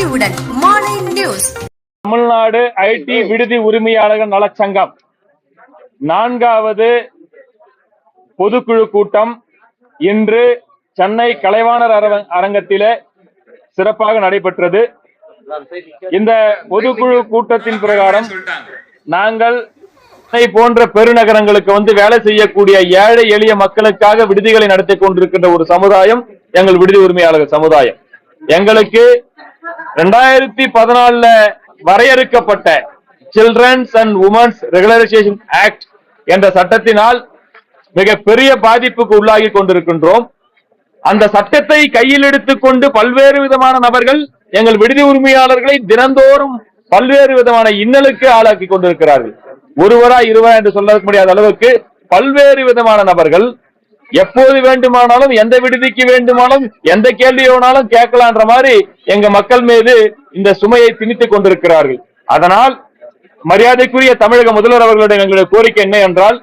அறிவுடன் மாலை news. Tamil Nadu ID விடுதி உரிமையாளர்கள் நலச்சங்கம். நான்காவது பொதுக்குழு கூட்டம் இன்று சென்னை கலைவாணர் அரங்கத்திலே சிறப்பாக நடைபெற்றது. இந்த பொதுக்குழு கூட்டத்தின் பிரகாரம் நாங்கள் சென்னை போன்ற பெருநகரங்களுக்கு வந்து வேலை செய்யக்கூடிய ஏழை எளிய மக்களுக்காக விடுதிகளை நடத்தி கொண்டிருக்கின்ற ஒரு சமுதாயம் எங்கள் விடுதி உரிமையாளர்கள் சமுதாயம். எங்களுக்கு ரெண்டாயிரத்தி பதினாலுல வரையறுக்கப்பட்ட children's and women's regularisation act என்ற சட்டத்தினால் மிக பெரிய பாதிப்புக்கு உள்ளாகி கொண்டிருக்கின்றோம். அந்த சட்டத்தை கையில் எடுத்துக்கொண்டு பல்வேறு விதமான நபர்கள் எங்கள் விடுதி உரிமையாளர்களை தினந்தோறும் பல்வேறு விதமான இன்னலுக்கு ஆளாக்கி கொண்டிருக்கிறார்கள். ஒருவரா இருவரா என்று சொல்ல முடியாத அளவுக்கு பல்வேறு விதமான நபர்கள் எப்போது வேண்டுமானாலும் எந்த விடுதிக்கு வேண்டுமானாலும் எந்த கேள்வி வேணாலும் கேட்கலான்ற மாதிரி எங்க மக்கள் மீது இந்த சுமையை திணித்துக் கொண்டிருக்கிறார்கள். அதனால் மரியாதைக்குரிய தமிழக முதல்வர் அவர்களுடைய எங்களுடைய கோரிக்கை என்ன என்றால்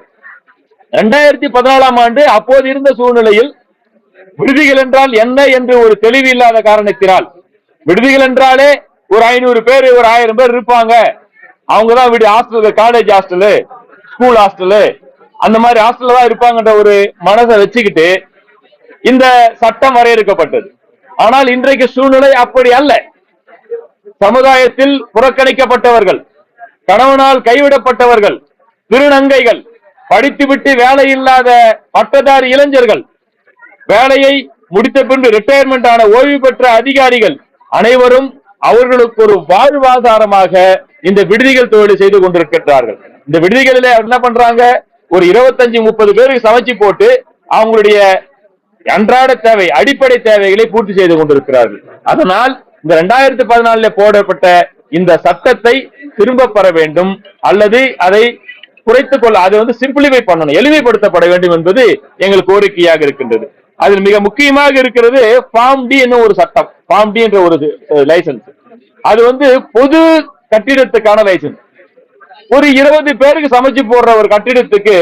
இரண்டாயிரத்தி பதினாலாம் ஆண்டு அப்போது இருந்த சூழ்நிலையில் விடுதிகள் என்றால் என்ன என்று ஒரு தெளிவு இல்லாத காரணத்தினால் விடுதிகள் என்றாலே ஒரு ஐநூறு பேர் ஒரு ஆயிரம் பேர் இருப்பாங்க. அவங்க தான் விடு hostel college hostel school hostel அந்த மாதிரி ஹாஸ்டல்ல தான் இருப்பாங்கன்ற ஒரு மனசை வச்சுக்கிட்டு இந்த சட்டம் வரையறுக்கப்பட்டது. ஆனால் இன்றைக்கு சூழ்நிலை அப்படி அல்ல. சமுதாயத்தில் புறக்கணிக்கப்பட்டவர்கள் கணவனால் கைவிடப்பட்டவர்கள் திருநங்கைகள் படித்துவிட்டு வேலை இல்லாத பட்டதாரி இளைஞர்கள் வேலையை முடித்த பின்பு ரிட்டையர்மெண்ட் ஆன ஓய்வு பெற்ற அதிகாரிகள் அனைவரும் அவர்களுக்கு ஒரு வாழ்வாதாரமாக இந்த விடுதிகள் தொழில் செய்து கொண்டிருக்கின்றார்கள். இந்த விடுதிகளிலே என்ன பண்றாங்க? ஒரு இருபத்தஞ்சு முப்பது பேருக்கு சமைச்சு போட்டு அவங்களுடைய அன்றாட தேவை அடிப்படை தேவைகளை பூர்த்தி செய்து கொண்டிருக்கிறார்கள். அதனால் இந்த ரெண்டாயிரத்தி பதினாலுல போடப்பட்ட இந்த சட்டத்தை திரும்ப பெற வேண்டும். அல்லது அதை குறைத்துக் கொள்ள அதை வந்து சிம்பிளிஃபை பண்ணணும் எளிமைப்படுத்தப்பட வேண்டும் என்பது எங்கள் கோரிக்கையாக இருக்கின்றது. அதில் மிக முக்கியமாக இருக்கிறது ஃபார்ம் டி என்னும் ஒரு சட்டம். ஃபார்ம் டி என்ற ஒரு லைசன்ஸ் அது வந்து பொது கட்டிடத்துக்கான லைசன்ஸ் ஒரு இருபது பேருக்கு சமைச்சு போடுற ஒரு கட்டிடத்துக்கு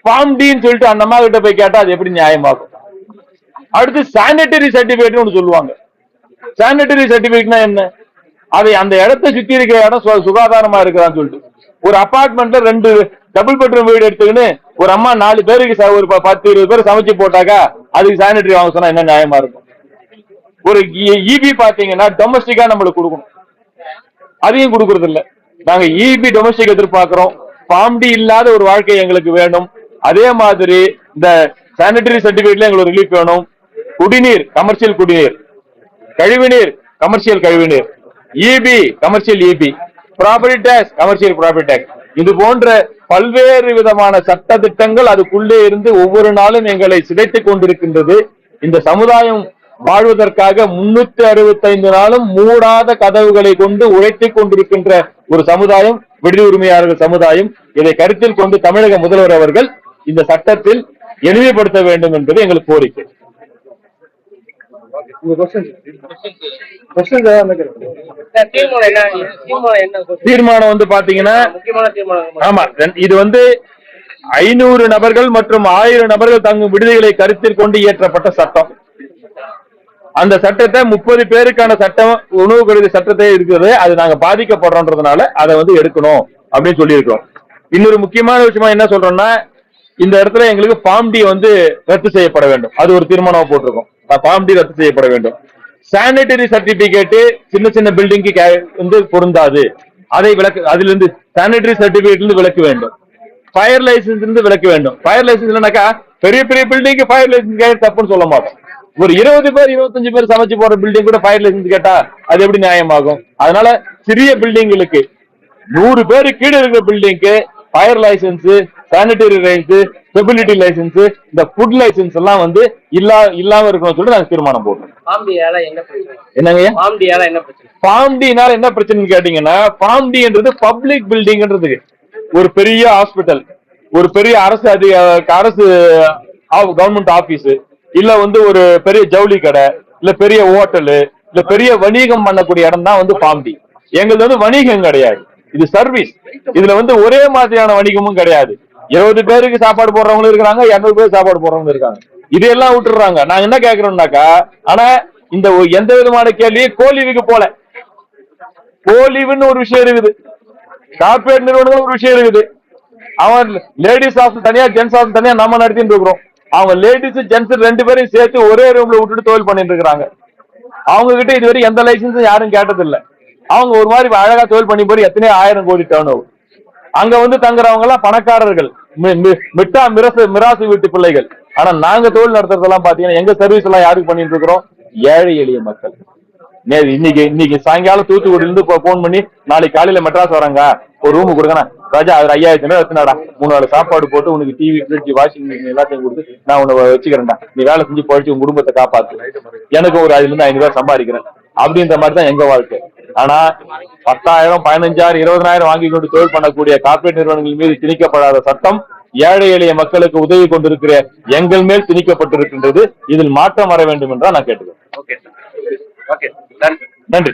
ஃபார்ம் டின்னு சொல்லிட்டு அந்த அம்மா கிட்ட போய் கேட்டா அது எப்படி நியாயமாகும் அடுத்து சானிட்டரி சர்டிபிகேட் ஒன்று சொல்லுவாங்க சானிட்டரி சர்டிபிகேட்னா என்ன அதை அந்த இடத்தை சுத்தி இருக்கிற இடம் சு- சுகாதாரமா இருக்கிறான்னு சொல்லிட்டு ஒரு அபார்ட்மெண்ட்ல ரெண்டு டபுள் பெட்ரூம் வீடு எடுத்துக்கின்னு ஒரு அம்மா நாலு பேருக்கு ச- ஒரு ப- பத்து இருபது பேர் சமைச்சு போட்டாக்கா அதுக்கு சானிட்டரி வாங்க சொன்னா என்ன நியாயமா இருக்கும் ஒரு இபி பாத்தீங்கன்னா டொமஸ்டிக்கா நம்மளுக்கு கொடுக்கணும் அதையும் கொடுக்கறது இல்லை நாங்க இபி டொமஸ்டிக் எதிர்பார்க்கிறோம். பாம்டி இல்லாத ஒரு வாழ்க்கை எங்களுக்கு வேணும். அதே மாதிரி இந்த சானிடரி சர்டிபிகேட்ல எங்களுக்கு ரிலீஃப் வேணும். குடிநீர் கமர்ஷியல் குடிநீர். கழிவுநீர் கமர்ஷியல் கழிவுநீர். EB commercial EB property tax commercial property tax இது போன்ற பல்வேறு விதமான சட்ட திட்டங்கள் அதுக்குள்ளே இருந்து ஒவ்வொரு நாளும் எங்களை சிதைத்துக் கொண்டிருக்கின்றது. இந்த சமுதாயம் வாழ்வதற்காக முன்னூத்தி அறுபத்தைந்து நாளும் மூடாத கதவுகளை கொண்டு உழைத்துக் கொண்டிருக்கின்ற ஒரு சமுதாயம் விடுதி உரிமையாளர்கள் சமுதாயம் இதை கருத்தில் கொண்டு தமிழக முதல்வர் அவர்கள் இந்த சட்டத்தில் எளிமைப்படுத்த வேண்டும் என்பது எங்களுக்கு கோரிக்கை. தீர்மானம் என்ன? தீர்மானம் என்ன question? தீர்மானம் வந்து பாத்தீங்கன்னா முக்கியமான தீர்மானம். ஆமா இது வந்து ஐநூறு நபர்கள் மற்றும் ஆயிரம் நபர்கள் தங்கும் விடுதிகளை கருத்தில் கொண்டு இயற்றப்பட்ட சட்டம். அந்த சட்டத்தை முப்பது பேருக்கான சட்டம் உணவு கருதி சட்டத்தை இருக்கிறது அது நாங்க பாதிக்கப்படுறோன்றதுனால அதை வந்து எடுக்கணும் அப்படின்னு சொல்லியிருக்கிறோம். இன்னொரு முக்கியமான விஷயமா என்ன சொல்றோம்னா இந்த இடத்துல எங்களுக்கு ஃபார்ம் டி வந்து ரத்து செய்யப்பட வேண்டும். அது ஒரு தீர்மானம் போட்டிருக்கோம். ஃபார்ம் டி ரத்து செய்யப்பட வேண்டும். சானிட்டரி சர்டிபிகேட் சின்ன சின்ன பில்டிங்க்கு வந்து பொருந்தாது. அதை விளக்கு அதுல இருந்து சானிட்டரி சர்டிபிகேட்ல இருந்து விளக்கு வேண்டும். ஃபயர் லைசன்ஸ் இருந்து விளக்கு வேண்டும். ஃபயர் லைசன்ஸ் இல்லைனாக்கா பெரிய பெரிய பில்டிங்க்கு ஃபயர் லைசன்ஸ் கேட்டு தப்புன்னு சொல்ல மாட்டோம். ஒரு இருபது பேர் இருபத்தஞ்சு பேர் சமைச்சு போற பில்டிங் கூட ஃபயர் லைசன்ஸ் கேட்டா அது எப்படி நியாயமாகும்? அதனால சிறிய பில்டிங்களுக்கு நூறு பேரு கீழே இருக்கிற பில்டிங்க்கு fire licence sanitary licence stability licence இந்த ஃபுட் லைசன்ஸ் எல்லாம் வந்து இல்லா இல்லாம இருக்கணும்னு சொல்லிட்டு நாங்க தீர்மானம் போடுறோம். என்னங்க? பாம்பியால என்ன பிரச்சனைன்னு கேட்டீங்கன்னா ஃபார்ம் டின்றது பப்ளிக் பில்டிங்ன்றதுக்கு ஒரு பெரிய ஹாஸ்பிட்டல் ஒரு பெரிய அரசு அதி அரசு கவர்மெண்ட் ஆபீஸ் இல்ல வந்து ஒரு பெரிய ஜவுளி கடை இல்ல பெரிய ஹோட்டலு இல்ல பெரிய வணிகம் பண்ணக்கூடிய இடம் தான் வந்து பாம்பி எங்களது வந்து வணிகம் கிடையாது. இது சர்வீஸ். இதுல வந்து ஒரே மாதிரியான வணிகமும் கிடையாது. இருபது பேருக்கு சாப்பாடு போடுறவங்களும் இருக்கிறாங்க இருநூறு பேர் சாப்பாடு போடுறவங்களும் இருக்காங்க. இதையெல்லாம் விட்டுறாங்க நாங்க என்ன கேக்குறோம்னாக்கா ஆனா இந்த எந்த விதமான கேள்வியும் கோலிவுக்கு போல. கோலிவுன்னு ஒரு விஷயம் இருக்குது. கார்பரேட் நிறுவனம் ஒரு விஷயம் இருக்குது. அவன் லேடிஸ் ஹாஸ்டல் தனியா ஜென்ஸ் ஹாஸ்டல் தனியா நம்ம நடத்திட்டு இருக்கிறோம். அவங்க லேடிஸ் ஜென்ஸ் ரெண்டு பேரும் சேர்த்து ஒரே ரூம்ல விட்டுட்டு தொழில் பண்ணிட்டு இருக்காங்க அவங்க கிட்ட இதுவரை எந்த லைசன்ஸும் யாரும் கேட்டது இல்ல அவங்க ஒரு மாதிரி அழகா தொழில் பண்ணி போய் எத்தனையோ ஆயிரம் கோடி டேர்ன் ஓவர் அங்க வந்து தங்குறவங்க எல்லாம் பணக்காரர்கள் மிட்டா மிரசு மிராசு வீட்டு பிள்ளைகள். ஆனா நாங்க தொழில் நடத்துறதெல்லாம் பாத்தீங்கன்னா எங்க சர்வீஸ் எல்லாம் யாருக்கு பண்ணிட்டு இருக்கிறோம்? ஏழை எளிய மக்கள். இன்னைக்கு இன்னைக்கு சாயங்காலம் தூத்துக்குடியிலிருந்து போன் பண்ணி நாளைக்கு காலையில மெட்ராஸ் வராங்க. ஒரு ரூம் கொடுக்கணும். ராஜா அவர் ஐயாயிரத்தி ரூபாய் எடுத்துனாடா. மூணு நாலு சாப்பாடு போட்டு உனக்கு டிவி ஃபிரிட்ஜ் வாஷிங் மிஷின் எல்லாத்தையும் கொடுத்து நான் உன்னை வச்சுக்கிறேன்டா. நீ வேலை செஞ்சு பழிச்சு உன் குடும்பத்தை காப்பாத்து. எனக்கு ஒரு அதுல இருந்து ஐநூறு ரூபாய் சம்பாதிக்கிறேன். அப்படின்ற மாதிரி தான் எங்க வாழ்க்கை. ஆனா பத்தாயிரம் பதினஞ்சாயிரம் இருபதாயிரம் வாங்கி கொண்டு தொழில் பண்ணக்கூடிய கார்பரேட் நிறுவனங்கள் மீது திணிக்கப்படாத சட்டம் ஏழை எளிய மக்களுக்கு உதவி கொண்டிருக்கிற எங்கள் மேல் திணிக்கப்பட்டிருக்கின்றது. இதில் மாற்றம் வர வேண்டும் என்றால் நான் கேட்டுக்கிறேன். ஓகே சார் ஓகே நன்றி நன்றி